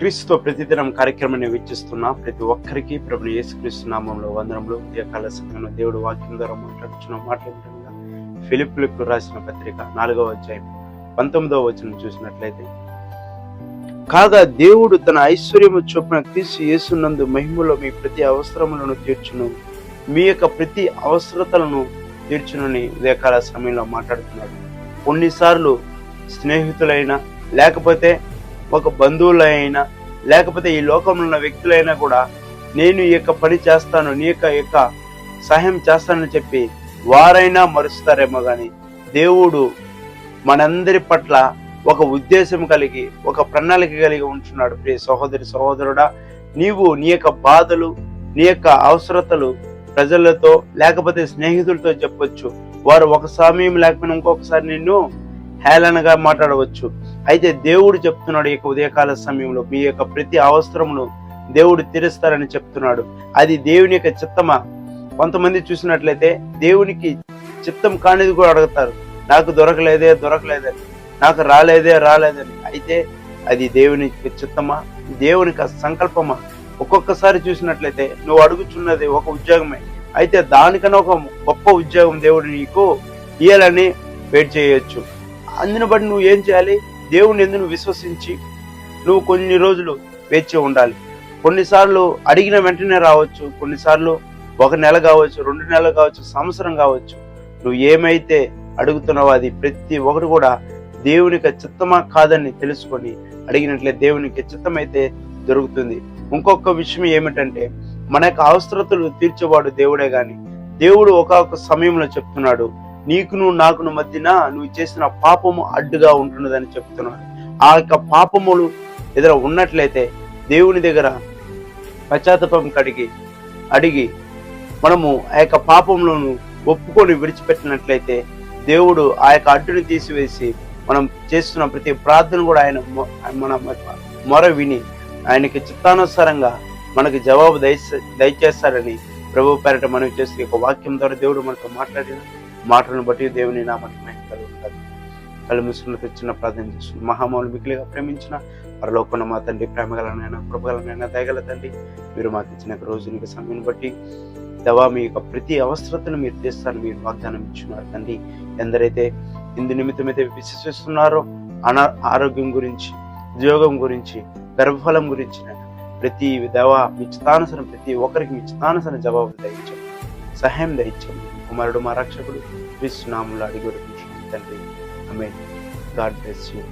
క్రీస్తుతో ప్రతిదినం కార్యక్రమాన్ని వీక్షిస్తున్న ప్రతి ఒక్కరికి ప్రభు యేసుక్రీస్తు నామంలో వందనంలో ఉదయకాల సమయంలో దేవుడు వాక్యం ద్వారా మాట్లాడుచున్న మాట్లాడుతుండగా ఫిలిప్లకు రాసిన పత్రిక నాలుగవ అధ్యాయం పంతొమ్మిదవ వచనం చూసినట్లయితే కాగా దేవుడు తన ఐశ్వర్యము చొప్పున క్రీస్తు యేసునందు మహిమలో మీ ప్రతి అవసరములను తీర్చును. మీ యొక్క ప్రతి అవసరతలను తీర్చునని ఉదయకాల సమయంలో మాట్లాడుతున్నాడు. కొన్నిసార్లు స్నేహితులైనా లేకపోతే ఒక బంధువులైనా లేకపోతే ఈ లోకంలో ఉన్న వ్యక్తులైనా కూడా నేను ఈ యొక్క పని చేస్తాను నీ యొక్క యొక్క సహాయం చేస్తానని చెప్పి వారైనా మరుస్తారేమో కానీ దేవుడు మనందరి పట్ల ఒక ఉద్దేశం కలిగి ఒక ప్రణాళిక కలిగి ఉంటున్నాడు. ప్రియ సహోదరి సహోదరుడా నీవు నీ యొక్క బాధలు నీ యొక్క అవసరతలు ప్రజలతో లేకపోతే స్నేహితులతో చెప్పొచ్చు. వారు ఒక సమయం లేకపోయినా ఇంకొకసారి నిన్ను హేళనగా మాట్లాడవచ్చు. అయితే దేవుడు చెప్తున్నాడు ఈ యొక్క ఉదయకాల సమయంలో మీ యొక్క ప్రతి అవసరమును దేవుడు తీరుస్తారని చెప్తున్నాడు. అది దేవుని యొక్క చిత్తమా? కొంతమంది చూసినట్లయితే దేవునికి చిత్తం కానిది కూడా అడుగుతారు. నాకు దొరకలేదే దొరకలేదని నాకు రాలేదే రాలేదని. అయితే అది దేవుని చిత్తమా? దేవునికి సంకల్పమా? ఒక్కొక్కసారి చూసినట్లయితే నువ్వు అడుగుచున్నది ఒక ఉద్యోగమే. అయితే దానికన్నా ఒక గొప్ప ఉద్యోగం దేవుడు నీకు ఇయ్యాలని వెయిట్ చేయొచ్చు. అందుని బట్టి నువ్వు ఏం చేయాలి? దేవుని ఎందుకు విశ్వసించి నువ్వు కొన్ని రోజులు వేచి ఉండాలి. కొన్నిసార్లు అడిగిన వెంటనే రావచ్చు కొన్నిసార్లు ఒక నెల కావచ్చు రెండు నెలలు కావచ్చు సంవత్సరం కావచ్చు. నువ్వు ఏమైతే అడుగుతున్నావో అది ప్రతి ఒక్కటి కూడా దేవునికి చిత్తమా కాదని తెలుసుకొని అడిగినట్లే దేవునికి చిత్తమైతే దొరుకుతుంది. ఇంకొక విషయం ఏమిటంటే మన యొక్క అవసరతలు తీర్చేవాడు దేవుడే గాని దేవుడు ఒక సమయంలో చెప్తున్నాడు నీకును నాకును మధ్యన నువ్వు చేసిన పాపము అడ్డుగా ఉంటున్నదని చెప్తున్నాడు. ఆ యొక్క పాపములు ఎదుర ఉన్నట్లయితే దేవుని దగ్గర పశ్చాత్తాపం కడిగి అడిగి మనము ఆ యొక్క పాపములను ఒప్పుకొని విడిచిపెట్టినట్లయితే దేవుడు ఆ యొక్క అడ్డుని తీసివేసి మనం చేస్తున్న ప్రతి ప్రార్థన కూడా ఆయన మన మొర విని ఆయనకి చిత్తానుసారంగా మనకు జవాబు దయ దయచేస్తారని ప్రభు పేరట మనం చేస్తే ఒక వాక్యం ద్వారా దేవుడు మనతో మాట్లాడిన మాటలను బట్టి దేవుని నామానికి మహిమ కలుగుతుంది కళ్ళు ముసులు తెచ్చిన ప్రార్థన చేస్తున్నాం. మహామౌలు మిగిలిగా ప్రేమించిన పరలోకన మా తండ్రి ప్రేమగలనైనా కృపగలనైనా దయగల తండ్రి మీరు మాకు ఇచ్చిన రోజుని రోజునికి సమయం బట్టి దవా మీ యొక్క ప్రతి అవసరతను మీరు తీస్తారని మీరు వాగ్దానం ఇచ్చున్నారు తండ్రి. ఎందరైతే ఇందు నిమిత్తమైతే విశ్వసిస్తున్నారో అనా ఆరోగ్యం గురించి ఉద్యోగం గురించి గర్భఫలం గురించి ప్రతి దవా మీ చిత్తానుసరం ప్రతి ఒక్కరికి మీ చిత్తానుసరం జవాబు దయచండి సహాయం దయచండి కుమారుడు మా రక్షకుడు విశ్వనాములు అడిగి తండ్రి. ఆమె గాడ్ బ్లెస్ యూ.